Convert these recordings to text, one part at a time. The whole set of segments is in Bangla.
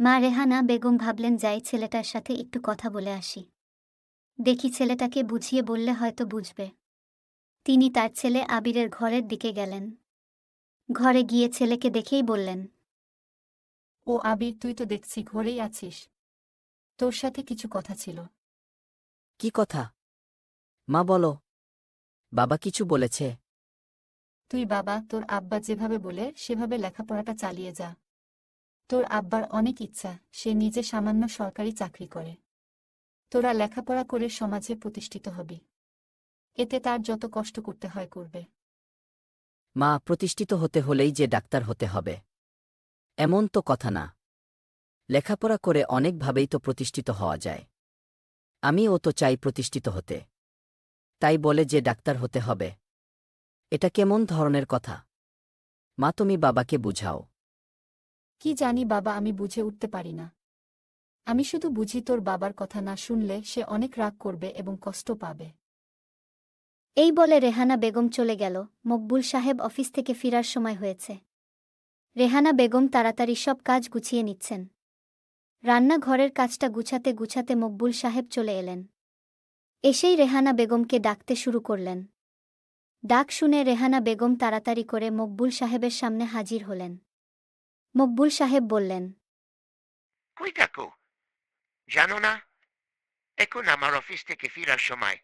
মা রেহানা বেগম ভাবলেন যাই ছেলেটার সাথে একটু কথা বলে আসি। দেখি ছেলেটাকে বুঝিয়ে বললে হয়তো বুঝবে। তিনি তার ছেলে আবিরের ঘরের দিকে গেলেন। ঘরে গিয়ে ছেলেকে দেখেই বললেন ও আবির তুই তো দেখছি ঘরেই আছিস। তোর সাথে কিছু কথা ছিল। কি কথা? মা বলো। বাবা কিছু বলেছে। তুই বাবা তোর আব্বা যেভাবে বলে সেভাবে লেখাপড়াটা চালিয়ে যা। তোর আব্বার অনেক ইচ্ছা, সে নিজে সামান্য সরকারি চাকরি করে। তোরা লেখাপড়া করে সমাজে প্রতিষ্ঠিত হবি। এতে তার যত কষ্ট করতে হয় করবে। মা, প্রতিষ্ঠিত হতে হলেই যে ডাক্তার হতে হবে। এমন তো কথা না। লেখাপড়া করে অনেকভাবেই তো প্রতিষ্ঠিত হওয়া যায়। আমিও তো চাই প্রতিষ্ঠিত হতে। তাই বলে যে ডাক্তার হতে হবে। এটা কেমন ধরনের কথা? মা, তুমি বাবাকে বুঝাও। কি জানি বাবা, আমি বুঝে উঠতে পারি না। আমি শুধু বুঝি তোর বাবার কথা না শুনলে সে অনেক রাগ করবে এবং কষ্ট পাবে। এই বলে রেহানা বেগম চলে গেল। মকবুল সাহেব অফিস থেকে ফিরার সময় হয়েছে। রেহানা বেগম তাড়াতাড়ি সব কাজ গুছিয়ে নিচ্ছেন। রান্নাঘরের কাজটা গুছাতে গুছাতে মকবুল সাহেব চলে এলেন। এসেই রেহানা বেগমকে ডাকতে শুরু করলেন। ডাক শুনে রেহানা বেগম তাড়াতাড়ি করে মকবুল সাহেবের সামনে হাজির হলেন। মকবুল সাহেব বললেন কই থাকো জানো না? এখন আমার অফিস থেকে ফিরার সময়।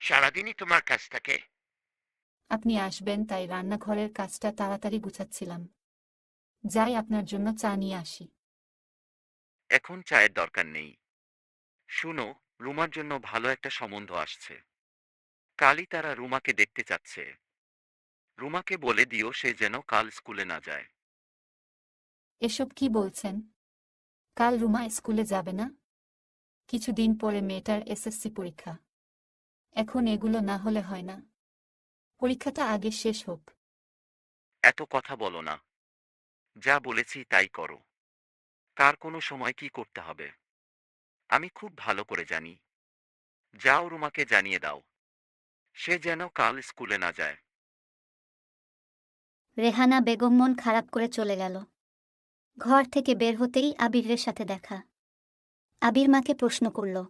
সারাদিনই তোমার কাছ থাকে। আপনি আসবেন তাই রান্নাঘরের কাজটা তাড়াতাড়ি গুছাচ্ছিলাম। যাই আপনার জন্য চা নিয়ে আসি। এখন চায়ের দরকার নেই। শুনো রুমার জন্য ভালো একটা সম্বন্ধ আসছে। কালই তারা রুমাকে দেখতে চাচ্ছে রুমাকে বলে দিও সে যেন কাল স্কুলে না যায়। এসব কি বলছেন? কাল রুমা স্কুলে যাবে না? কিছুদিন পরে মেয়েটার এসএসসি পরীক্ষা। এখন এগুলো না হলে হয় না। পরীক্ষাটা আগে শেষ হোক। এত কথা বলো না। যা বলেছি তাই করো। কার কোনো সময় কি করতে হবে? আমি খুব ভালো করে জানি। যাও রুমাকে জানিয়ে দাও। সে যেন কাল স্কুলে না যায়। রেহানা বেগম মন খারাপ করে চলে গেল। ঘর থেকে বের হতেই আবিরের সাথে দেখা। আবির মাকে প্রশ্ন করল